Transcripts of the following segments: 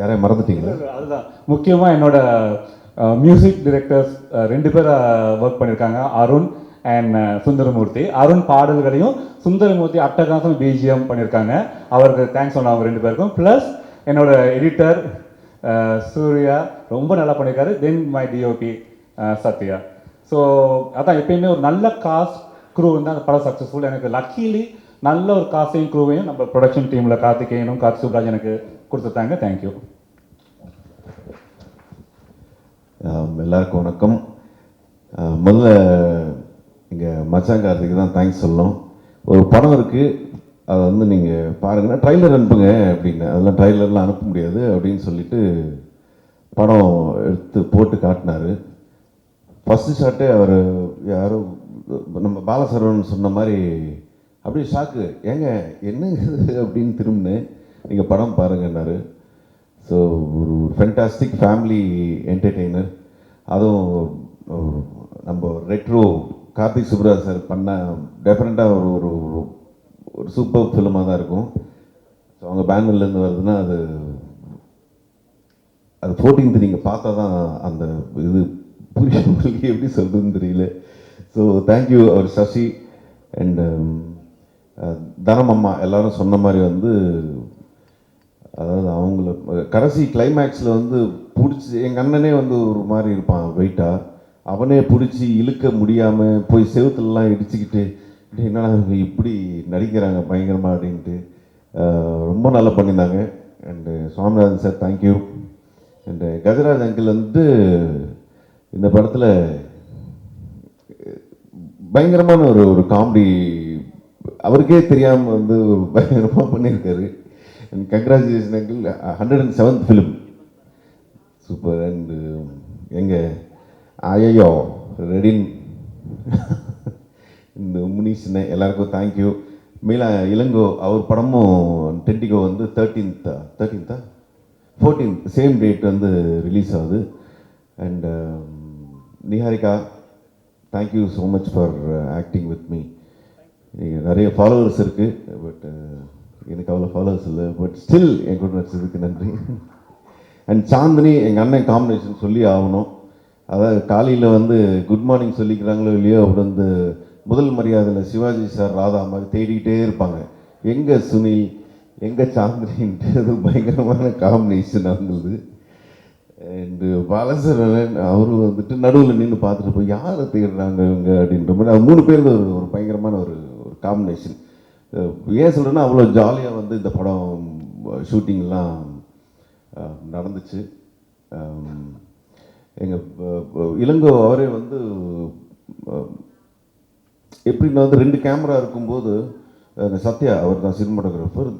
யாரையும் மறந்துட்டீங்களா? அதுதான். முக்கியமாக என்னோட மியூசிக் டிரெக்டர்ஸ் ரெண்டு பேர் ஒர்க் பண்ணியிருக்காங்க அருண் அண்ட் சுந்தரமூர்த்தி. அருண் பாடல்களையும் சுந்தரமூர்த்தி அட்டகாசம் பிஜிஎம் பண்ணியிருக்காங்க அவருக்கு தேங்க்ஸ் சொன்ன அவங்க ரெண்டு பேருக்கும். ப்ளஸ் என்னோட எடிட்டர் சூர்யா ரொம்ப நல்லா பண்ணியிருக்காரு then my DOP Sathya. So அதான் எப்பயுமே ஒரு நல்ல காஸ்ட் க்ரூ இருந்தால் அந்த படம் சக்ஸஸ்ஃபுல் எனக்கு லக்கீலி நல்ல ஒரு காசையும் க்ரூவையும் நம்ம ப்ரொடக்ஷன் டீமில் கார்த்திகேயனும் கார்த்தி சுப்ராஜ் எனக்கு கொடுத்துட்டாங்க தேங்க்யூ எல்லாருக்கும் வணக்கம். முதல்ல முதல்ல எங்கள் மச்சாங்காரத்துக்கு தான் தேங்க்ஸ் சொல்லணும். ஒரு படம் இருக்குது அதை வந்து நீங்கள் பாருங்கன்னா ட்ரைலர் அனுப்புங்க அப்படின்னு. அதெல்லாம் ட்ரைலர்லாம் அனுப்ப முடியாது அப்படின்னு சொல்லிட்டு படம் எடுத்து போட்டு காட்டினாரு. ஃபஸ்ட்டு ஷாட்டே அவர் யாரோ நம்ம பாலசரவன் சொன்ன மாதிரி அப்படியே ஷாக்கு ஏங்க என்ன அப்படின்னு திரும்பினேன். நீங்கள் படம் பாருங்கன்னாரு. ஸோ ஒரு ஃபென்டாஸ்டிக் ஃபேமிலி என்டர்டெய்னர் அதுவும் நம்ம ரெட்ரோ கார்த்திக் சுப்ராஜ் சார் பண்ண டெஃபரெண்ட்டாக ஒரு ஒரு ஒரு- ஒரு சூப்பர் ஃபிலிமாக தான் இருக்கும். ஸோ அவங்க பேனர்லேருந்து வருதுன்னா அது அது ஃபோர்டீன்த் நீங்கள் பார்த்தா தான் அந்த இது புரியும் உங்களுக்கு எப்படி சொல்கிறதுன்னு தெரியல. ஸோ தேங்க்யூ அவர் சசி. அண்ட் தனம் அம்மா எல்லாரும் சொன்ன மாதிரி வந்து அதாவது அவங்கள கடைசி கிளைமேக்ஸில் வந்து பிடிச்சி எங்கள் அண்ணனே வந்து ஒரு மாதிரி இருப்பான் வெயிட்டாக அவனே பிடிச்சி இழுக்க முடியாமல் போய் செவுத்துலலாம் இடிச்சுக்கிட்டு "டேய், என்னடா இவங்க இப்படி நடிக்கிறாங்க பயங்கரமாக அப்படின்ட்டு ரொம்ப நல்லா பண்ணியிருந்தாங்க. And Swaminathan sir thank you and Gajaraj uncle வந்து இந்த படத்தில் பயங்கரமான ஒரு ஒரு காமெடி அவருக்கே தெரியாமல் வந்து ஒரு பயங்கரமாக பண்ணியிருக்காரு. And congratulation uncle hundred and seventh film super and எங்கள் ஆயோ ரெடின். இந்த முனீஷ்னே எல்லாருக்கும் தேங்க்யூ மீலா இளங்கோ அவர் படமும் டென்டிகோ வந்து தேர்ட்டீன்த்தா தேர்ட்டீன்த்தா ஃபோர்டீன்த் சேம் டேட் வந்து ரிலீஸ் ஆகுது. And um, Niharika thank you so much for acting with me நிறைய ஃபாலோவர்ஸ் இருக்குது பட் எனக்கு அவ்வளோ ஃபாலோவர்ஸ் இல்லை பட் ஸ்டில் என் கூட நடிச்சதுக்கு நன்றி. அண்ட் சாந்தினி எங்கள் அண்ணன் காம்பினேஷன் சொல்லி ஆகணும். அதாவது காலையில் வந்து குட் மார்னிங் சொல்லிக்கிறாங்களோ இல்லையோ அப்படி வந்து முதல் மரியாதையில் சிவாஜி சார் ராதா மாதிரி தேடிக்கிட்டே இருப்பாங்க. எங்கே சுனில் எங்கே சாந்தினின்ட்டு அது பயங்கரமான காம்பினேஷன் அவங்களுது அண்டு பாலசரன் அவர் வந்துட்டு நடுவில் நின்று பார்த்துட்டு போய் யாரை தேடுறாங்க இவங்க? அப்படின்ற மாதிரி. மூணு பேர் ஒரு பயங்கரமான ஒரு காம்பினேஷன் ஏன் சொல்கிறேன்னா அவ்வளோ ஜாலியாக வந்து இந்த படம் ஷூட்டிங்லாம் நடந்துச்சு. எங்கள் இளங்கோ அவரே வந்து எப்படின்னா வந்து ரெண்டு கேமரா இருக்கும்போது சத்யா அவர் தான் சினிமாட்டோகிராஃபர்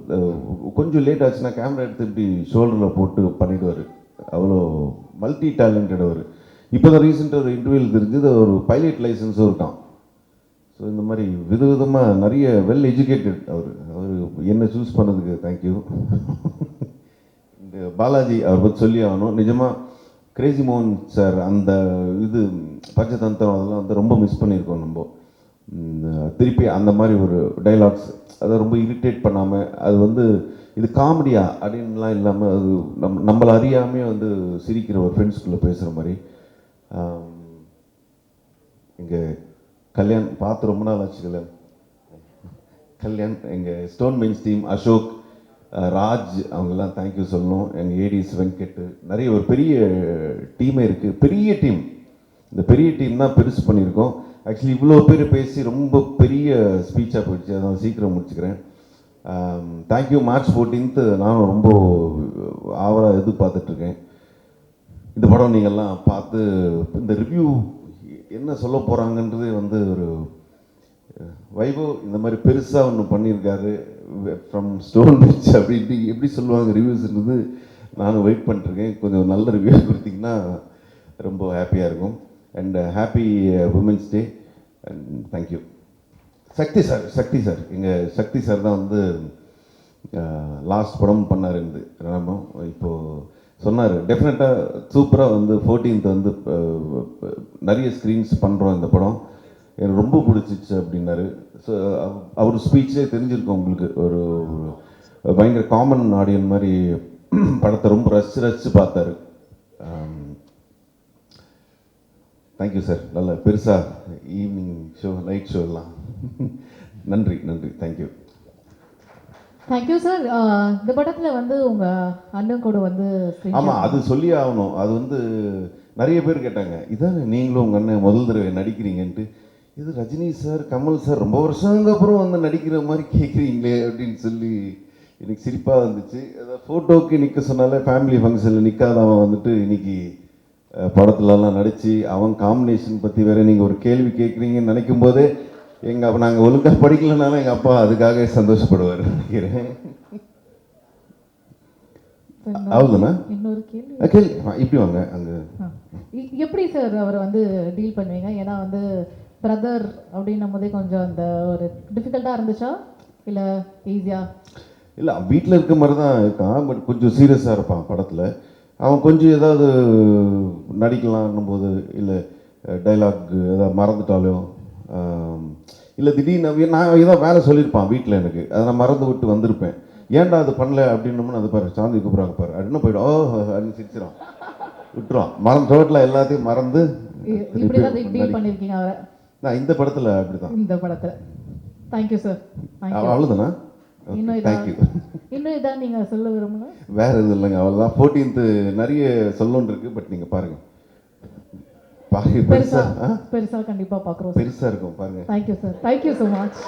கொஞ்சம் லேட் ஆச்சுன்னா கேமரா எடுத்து இப்படி ஷோல்டரில் போட்டு பண்ணிடுவார். அவ்வளோ மல்டி டேலண்டட் அவர். இப்போ தான் ரீசெண்டாக ஒரு இன்டர்வியூவில் தெரிஞ்சது ஒரு பைலட் லைசன்ஸும் இருக்கான் ஸோ இந்த மாதிரி விதவிதமாக நிறைய வெல் எஜுகேட்டட் அவர். அவர் என்ன சூஸ் பண்ணதுக்கு தேங்க்யூ இந்த பாலாஜி அவர் பற்றி சொல்லி ஆகணும். நிஜமாக கிரேசி மோகன் சார் அந்த இது பஞ்சதந்திரம் அதெல்லாம் வந்து ரொம்ப மிஸ் பண்ணியிருக்கோம் நம்ம. திருப்பி அந்த மாதிரி ஒரு டைலாக்ஸ் அதை ரொம்ப இரிட்டேட் பண்ணாமல் அது வந்து இது காமெடியா அப்படின்லாம் இல்லாமல் அது நம் நம்மளை அறியாமே வந்து சிரிக்கிற ஒரு ஃப்ரெண்ட்ஸ்குள்ளே பேசுகிற மாதிரி. இங்கே கல்யாண் பார்த்து ரொம்ப நாள் ஆச்சு கல்யாண். கல்யாண் எங்கள் stone mains team Ashok Raj அவங்கெல்லாம் தேங்க்யூ சொல்லணும். எங்கள் ஏடிஸ் வெங்கட் நிறைய ஒரு பெரிய டீமே இருக்குது பெரிய டீம் இந்த பெரிய டீம் தான் பெருசு பண்ணியிருக்கோம். ஆக்சுவலி இவ்வளோ பேர் பேசி ரொம்ப பெரிய ஸ்பீச்சாக போயிடுச்சு. அதான் சீக்கிரம் முடிச்சுக்கிறேன். தேங்க்யூ மார்ச் ஃபோர்டீன்த்து நானும் ரொம்ப ஆவலாக எதிர்பார்த்துட்ருக்கேன் இந்த படம் நீங்கள்லாம் பார்த்து இந்த ரிவ்யூ என்ன சொல்ல போகிறாங்கன்றது வந்து ஒரு வைபவ் இந்த மாதிரி பெருசாக ஒன்று பண்ணியிருக்காரு ஃப்ரம் ஸ்டோன் பிச் அப்படின்ட்டு எப்படி சொல்லுவாங்க ரிவ்யூஸ்ன்றது நானும் வெயிட் பண்ணிட்டுருக்கேன். கொஞ்சம் நல்ல ரிவ்யூ கொடுத்தீங்கன்னா ரொம்ப ஹாப்பியாக இருக்கும். And happy women's day and thank you Sakthi sir Sakthi sir எங்கள் சக்தி சார் தான் வந்து uh, லாஸ்ட் படம் பண்ணார் இருந்து ராமம். இப்போது சொன்னார். டெஃபினட்டாக சூப்பராக வந்து ஃபோர்டீன்த் வந்து நிறைய ஸ்க்ரீன்ஸ் பண்ணுறோம் இந்த படம். எனக்கு ரொம்ப பிடிச்சிச்சு அப்படின்னாரு. ஸோ அவர் ஸ்பீச்சே தெரிஞ்சிருக்கும் உங்களுக்கு. ஒரு பயங்கர காமன் ஆடியன் மாதிரி படத்தை ரொம்ப ரசிச்சு ரசிச்சு பார்த்தாரு. தேங்க்யூ சார் நல்ல பெருசாக ஈவினிங் ஷோ நைட் ஷோ எல்லாம். நன்றி நன்றி. தேங்க்யூ தேங்க்யூ சார் uh, இந்த படத்தில் வந்து உங்கள் அண்ணன் கூட வந்து ஆமாம் அது சொல்லி ஆகணும். அது வந்து நிறைய பேர் கேட்டாங்க இதானே நீங்களும் உங்கள் அண்ணன் முதல் தடவை நடிக்கிறீங்கன்ட்டு? இது ரஜினி சார் கமல் சார் ரொம்ப வருஷங்க அப்புறம் வந்து நடிக்கிற மாதிரி கேட்குறீங்களே அப்படின்னு சொல்லி எனக்கு சிரிப்பாக இருந்துச்சு அதாவது ஃபோட்டோவுக்கு நிற்க சொன்னாலே ஃபேமிலி ஃபங்க்ஷனில் நிற்காதவன் வந்துட்டு இன்னைக்கு படத்துலலாம் நடித்து அவன் காம்பினேஷன் பற்றி வேற நீங்கள் ஒரு கேள்வி கேட்குறீங்கன்னு நினைக்கும் போதே எங்கள் அப்பா நாங்கள் ஒழுங்காக படிக்கலைனாலும் எங்கள் அப்பா அதுக்காக சந்தோஷப்படுவார். நினைக்கிறேன் அவ்வளோதானே இன்னொரு கேள்வி. கேள்வி. இப்படி வாங்க அங்கே. எப்படி சார் அவரை வந்து டீல் பண்ணுவீங்க? ஏன்னா வந்து பிரதர் அப்படின்னும் போதே கொஞ்சம் அந்த ஒரு டிஃபிகல்ட்டாக இருந்துச்சா? இல்லை ஈஸியா இல்லை வீட்டில் இருக்க மாதிரி தான் இருக்கான் பட் கொஞ்சம் சீரியஸாக இருப்பான் படத்தில். அவன் கொஞ்சம் ஏதாவது நடிக்கலான்னும் போது இல்லை டைலாக் ஏதாவது மறந்துட்டாலும் இல்லை திடீர்னு நான் ஏதாவது வேலை சொல்லியிருப்பான் வீட்டில் எனக்கு. அதை நான் மறந்து விட்டு வந்திருப்பேன். ஏன்டா அது பண்ணல அப்படின்னோம்னு அது பாரு சாந்தி கூப்பிட்றாங்க பாரு. அப்படின்னு போய்டும் ஓ அப்படின்னு சிரிச்சிடும் விட்டுருவான். மறந்து ரோட்டில் எல்லாத்தையும் மறந்து நான் இந்த படத்தில் அப்படி தான் இந்த படத்துல. தேங்க்யூ சார் அவ்வளோதானா தேங்க்யூ இன்னும் இதான் நீங்க சொல்ல விரும்பல வேற எதுவும் இல்லைங்க அவ்வளோதான் ஃபோர்டீன்த்து நிறைய சொல்லணும்னு இருக்கு பட் நீங்கள் பாருங்க பாருங்க. பெருசா பெருசா கண்டிப்பா பாக்குறோம் பெருசா இருக்கும் பாருங்க. Thank you sir thank you so much